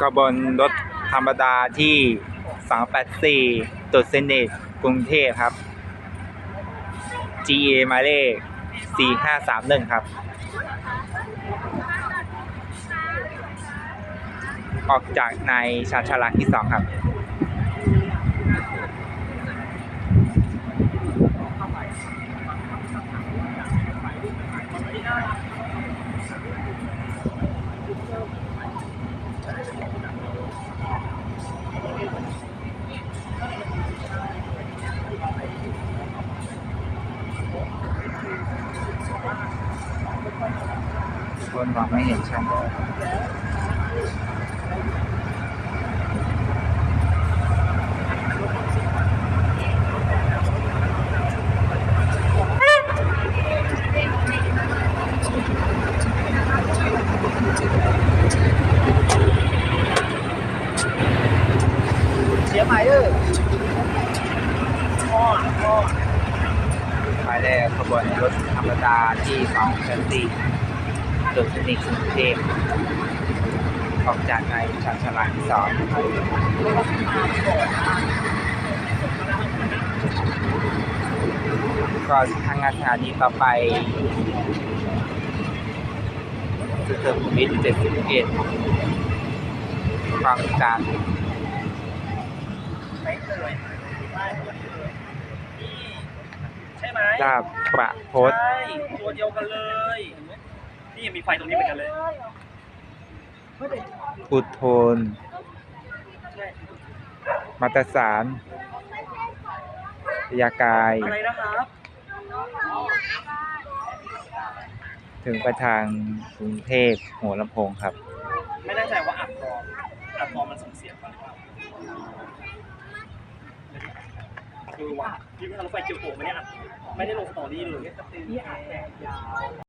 กบนรถธรรมดาที่ 284ตุดเซนเนตกรุงเทพครับ GA หมายเลข 4531 ครับ ออกจากในชาญชาลาที่ 2 ครับ คนมองไม่เห็นชัดเลยเสียหมายเออพ่อพ่อหมายเลขขบวนรถธรรมดาที่284ตุด เซนเนตกรุงเทพออกจากในชาญชาลาที่2ก็ทางงานสถานีต่อไปสุขุมวิท71คลองจันทร์ไหนเอ่ยได้นี่ใช่ไหมลาบประพศใช่ตัวเดียวกันเลย นี่มีไฟตรงนี้เหมือนกันเลยอุทโทนใช่มัตตสารพยากาย อะไรนะครับถึงไปทางกรุงเทพหัวลำโพงครับ ไม่แน่ใจว่าอัดกรองอัดกรองมันส่งเสียงมาหรือเปล่าคือว่าพี่ไม่ทำรถไฟเกียวโตไม่ได้อัดไม่ได้ลงสตอรี่เลยนี่อัดแบบยาว